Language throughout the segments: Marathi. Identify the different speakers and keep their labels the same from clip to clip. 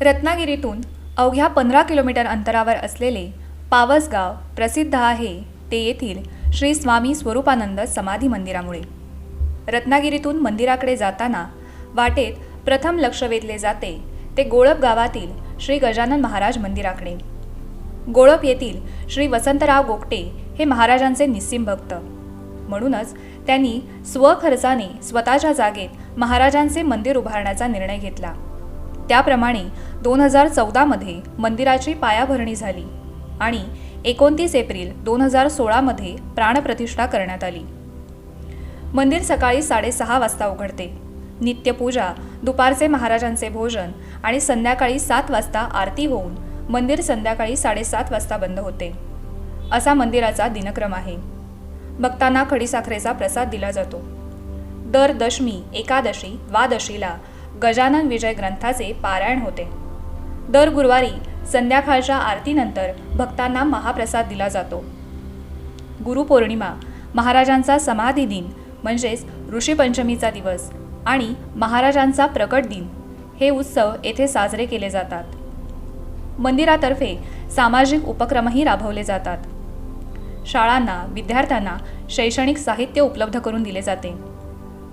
Speaker 1: रत्नागिरीतून अवघ्या पंधरा किलोमीटर अंतरावर असलेले पावसगाव प्रसिद्ध आहे. ते येथील श्री स्वामी स्वरूपानंद समाधी मंदिरामुळे. रत्नागिरीतून मंदिराकडे जाताना वाटेत प्रथम लक्ष वेधले जाते. ते गोळप गावातील श्री गजानन महाराज मंदिराकडे. गोळप येथील श्री वसंतराव गोगटे हे महाराजांचे निस्सिम भक्त. म्हणूनच त्यांनी स्वखर्चाने स्वतःच्या जागेत महाराजांचे मंदिर उभारण्याचा निर्णय घेतला. त्याप्रमाणे दोन हजार चौदामध्ये मंदिराची पायाभरणी झाली आणि एकोणतीस एप्रिल दोन हजार सोळामध्ये प्राणप्रतिष्ठा करण्यात आली. मंदिर सकाळी साडेसहा वाजता उघडते. नित्यपूजा दुपारचे महाराजांचे भोजन आणि संध्याकाळी सात वाजता आरती होऊन मंदिर संध्याकाळी साडेसात वाजता बंद होते. असा मंदिराचा दिनक्रम आहे. भक्तांना खडीसाखरेचा प्रसाद दिला जातो. दर दशमी एकादशी द्वादशीला गजानन विजय ग्रंथाचे पारायण होते. दर गुरुवारी संध्याकाळच्या आरतीनंतर भक्तांना महाप्रसाद दिला जातो. गुरुपौर्णिमा महाराजांचा समाधी दिन म्हणजेच ऋषीपंचमीचा दिवस आणि महाराजांचा प्रकट दिन हे उत्सव येथे साजरे केले जातात. मंदिरातर्फे सामाजिक उपक्रमही राबवले जातात. शाळांना विद्यार्थ्यांना शैक्षणिक साहित्य उपलब्ध करून दिले जाते.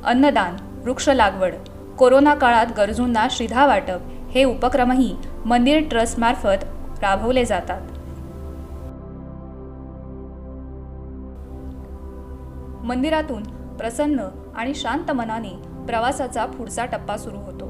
Speaker 1: अन्नदान वृक्ष लागवड कोरोना काळात गरजूंना शिधा वाटप हे उपक्रमही मंदिर ट्रस्टमार्फत राबवले जातात. मंदिरातून प्रसन्न आणि शांत मनाने प्रवासाचा पुढचा टप्पा सुरू होतो.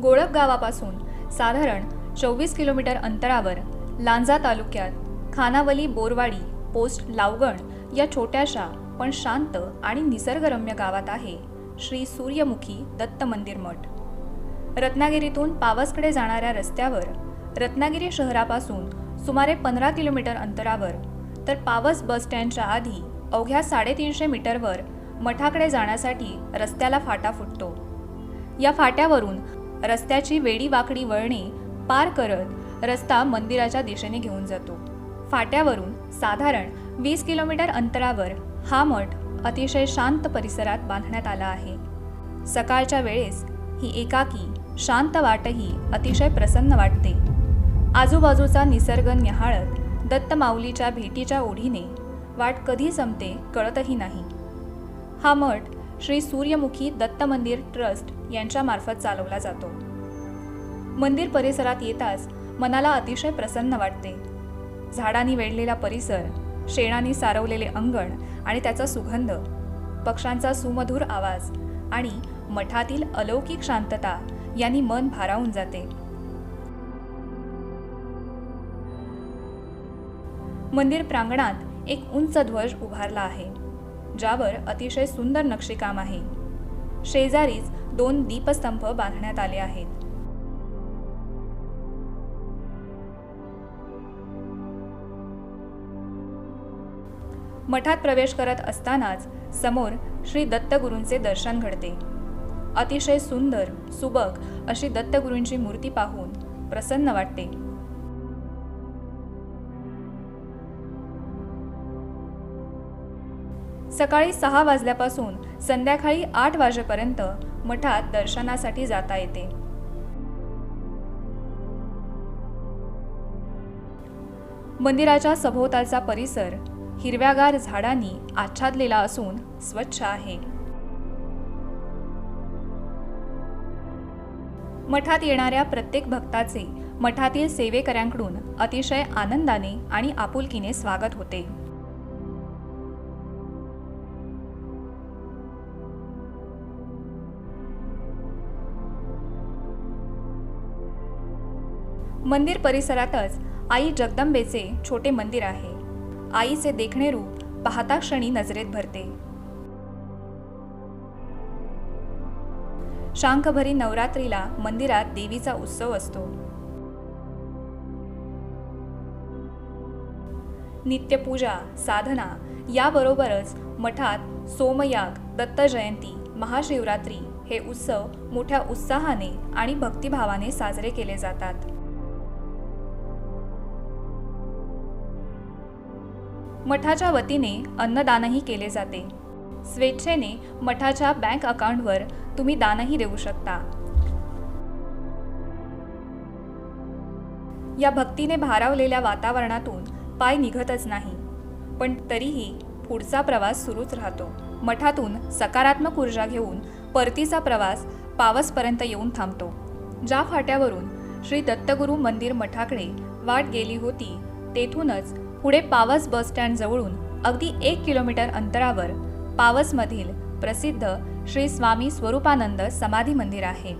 Speaker 1: गोळप गावापासून साधारण चोवीस किलोमीटर अंतरावर लांजा तालुक्यात खानावली बोरवाडी पोस्ट लावगण या छोट्याशा पण शांत आणि निसर्गरम्य गावात आहे श्री सूर्यमुखी दत्त मंदिर मठ. रत्नागिरीतून पावसकडे जाणाऱ्या रस्त्यावर रत्नागिरी शहरापासून सुमारे पंधरा किलोमीटर अंतरावर तर पावस बस स्टँडच्या आधी अवघ्या साडेतीनशे मीटरवर मठाकडे जाण्यासाठी रस्त्याला फाटा फुटतो. या फाट्यावरून रस्त्याची वेडी वाकडी वळणे पार करत रस्ता मंदिराच्या दिशेने घेऊन जातो. फाट्यावरून साधारण वीस किलोमीटर अंतरावर हा मठ अतिशय शांत परिसरात बांधण्यात आला आहे. सकाळच्या वेळेस ही एकाकी शांत वाटही अतिशय प्रसन्न वाटते. आजूबाजूचा निसर्ग न्याहाळत दत्त माऊलीच्या भेटीच्या ओढीने वाट कधी संपते कळतही नाही. हा मठ श्री सूर्यमुखी दत्त मंदिर ट्रस्ट यांच्यामार्फत चालवला जातो. मंदिर परिसरात येताच मनाला अतिशय प्रसन्न वाटते. झाडांनी वेढलेला परिसर शेणाने सारवलेले अंगण आणि त्याचा सुगंध पक्ष्यांचा सुमधुर आवाज आणि मठातील अलौकिक शांतता यांनी मन भारावून जाते. मंदिर प्रांगणात एक उंच ध्वज उभारला आहे ज्यावर अतिशय सुंदर नक्षीकाम आहे. शेजारीच दोन दीपस्तंभ बांधण्यात आले आहेत. मठात प्रवेश करत असतानाच समोर श्री दत्तगुरूंचे दर्शन घडते. अतिशय सुंदर सुबक अशी दत्तगुरूंची मूर्ती पाहून प्रसन्न वाटते. सकाळी सहा वाजल्यापासून संध्याकाळी आठ वाजेपर्यंत मठात दर्शनासाठी जाता येते. मंदिराच्या सभोवतालचा परिसर हिरव्यागार झाडांनी आच्छादलेला असून स्वच्छ आहे. मठात येणाऱ्या प्रत्येक भक्ताचे मठातील सेवेकऱ्यांकडून अतिशय आनंदाने आणि आपुलकीने स्वागत होते. मंदिर परिसरातच आई जगदंबेचे छोटे मंदिर आहे. आईचे देखणे रूप पाहता क्षणी नजरेत भरते. शांखभरी नवरात्रीला मंदिरात देवीचा उत्सव असतो. नित्यपूजा साधना याबरोबरच मठात सोमयाग दत्तजयंती महाशिवरात्री हे उत्सव मोठ्या उत्साहाने आणि भक्तिभावाने साजरे केले जातात. मठाच्या वतीने अन्नदानही केले जाते. स्वेच्छेने मठाच्या बँक अकाउंटवर तुम्ही दानही देऊ शकता. या भक्तीने भारावलेल्या वातावरणातून पाय निघतच नाही पण तरीही पुढचा प्रवास सुरूच राहतो. मठातून सकारात्मक ऊर्जा घेऊन परतीचा प्रवास पावसपर्यंत येऊन थांबतो. ज्या फाट्यावरून श्री दत्तगुरू मंदिर मठाकडे वाट गेली होती तेथूनच पुढे पावस बसस्टँडजवळून अगदी एक किलोमीटर अंतरावर पावसमधील प्रसिद्ध श्री स्वामी स्वरूपानंद समाधी मंदिर आहे.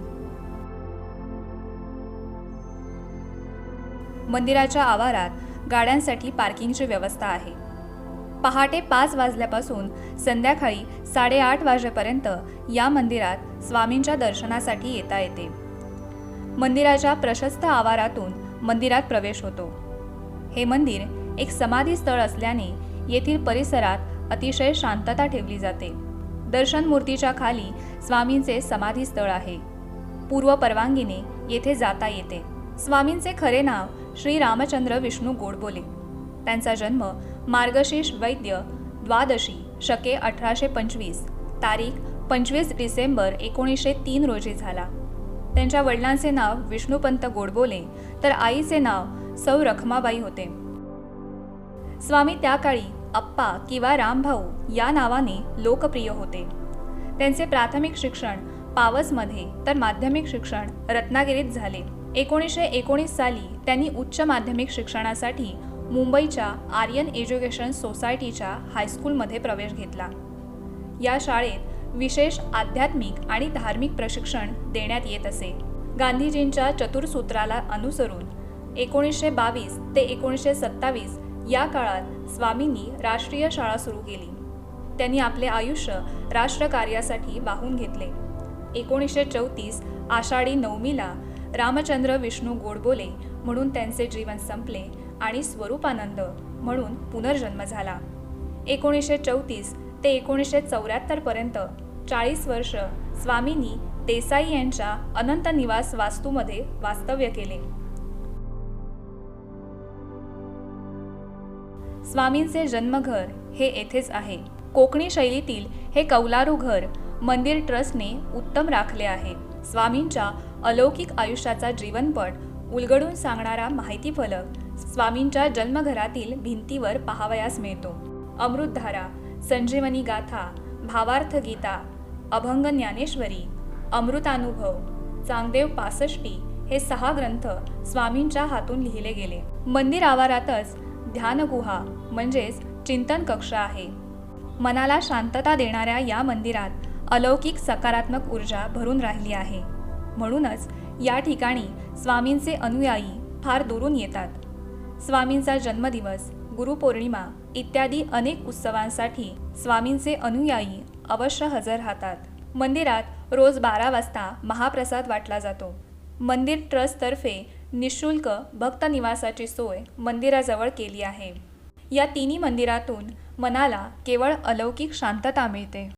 Speaker 1: मंदिराच्या आवारात गाड्यांसाठी पार्किंगची व्यवस्था आहे. पहाटे पाच वाजल्यापासून संध्याकाळी साडेआठ वाजेपर्यंत या मंदिरात स्वामींच्या दर्शनासाठी येता येते. मंदिराच्या प्रशस्त आवारातून मंदिरात प्रवेश होतो. हे मंदिर एक समाधी स्थळ असल्याने येथील परिसरात अतिशय शांतता ठेवली जाते. दर्शन मूर्तीच्या खाली स्वामींचे समाधी स्थळ आहे. पूर्व परवानगीने येथे जाता येते. स्वामींचे खरे नाव श्री रामचंद्र विष्णू गोडबोले त्यांचा जन्म मार्गशीर्ष वैद्य द्वादशी शके अठराशे पंचवीस तारीख पंचवीस डिसेंबर एकोणीसशे तीन रोजी झाला. त्यांच्या वडिलांचे नाव विष्णुपंत गोडबोले तर आईचे नाव सौ रखमाबाई होते. स्वामी त्या काळी अप्पा किंवा रामभाऊ या नावाने लोकप्रिय होते. त्यांचे प्राथमिक शिक्षण पावसमध्ये तर माध्यमिक शिक्षण रत्नागिरीत झाले. एकोणीसशे एकोणीस साली त्यांनी उच्च माध्यमिक शिक्षणासाठी मुंबईच्या आर्यन एज्युकेशन सोसायटीच्या हायस्कूलमध्ये प्रवेश घेतला. या शाळेत विशेष आध्यात्मिक आणि धार्मिक प्रशिक्षण देण्यात येत असे. गांधीजींच्या चतुर्सूत्राला अनुसरून एकोणीसशे बावीस ते एकोणीसशे सत्तावीस या काळात स्वामींनी राष्ट्रीय शाळा सुरू केली. त्यांनी आपले आयुष्य राष्ट्रकार्यासाठी वाहून घेतले. एकोणीसशे चौतीस आषाढी नवमीला रामचंद्र विष्णू गोडबोले म्हणून त्यांचे जीवन संपले आणि स्वरूपानंद म्हणून पुनर्जन्म झाला. एकोणीसशे चौतीस ते एकोणीसशे चौऱ्याहत्तरपर्यंत चाळीस वर्ष स्वामींनी देसाई यांच्या अनंत निवास वास्तूमध्ये वास्तव्य केले. स्वामींचे जन्मघर हे येथेच आहे. कोकणी शैलीतील हे कौलारू घर मंदिर ट्रस्टने उत्तम राखले आहे. स्वामींच्या अलौकिक आयुष्याचा जीवनपट उलगडून सांगणारा माहिती फलक स्वामींच्या जन्मघरातील भिंतीवर पाहावयास मिळतो. अमृतधारा संजीवनी गाथा भावार्थ गीता अभंग ज्ञानेश्वरी अमृतानुभव चांगदेव पासष्टी हे सहा ग्रंथ स्वामींच्या हातून लिहिले गेले. मंदिर आवारातच ध्यानगुहा म्हणजेच चिंतन कक्ष आहे. मनाला शांतता देणाऱ्या या मंदिरात अलौकिक सकारात्मक ऊर्जा भरून राहिली आहे. म्हणूनच या ठिकाणी स्वामींचे अनुयायी फार दुरून येतात. स्वामींचा जन्मदिवस गुरुपौर्णिमा इत्यादी अनेक उत्सवांसाठी स्वामींचे अनुयायी अवश्य हजर राहतात. मंदिरात रोज बारा वाजता महाप्रसाद वाटला जातो. मंदिर ट्रस्टतर्फे निशुल्क भक्त निवासाची सोय मंदिराजवळ केली आहे. या तिन्ही मंदिरातून मनाला केवळ अलौकिक शांतता मिळते.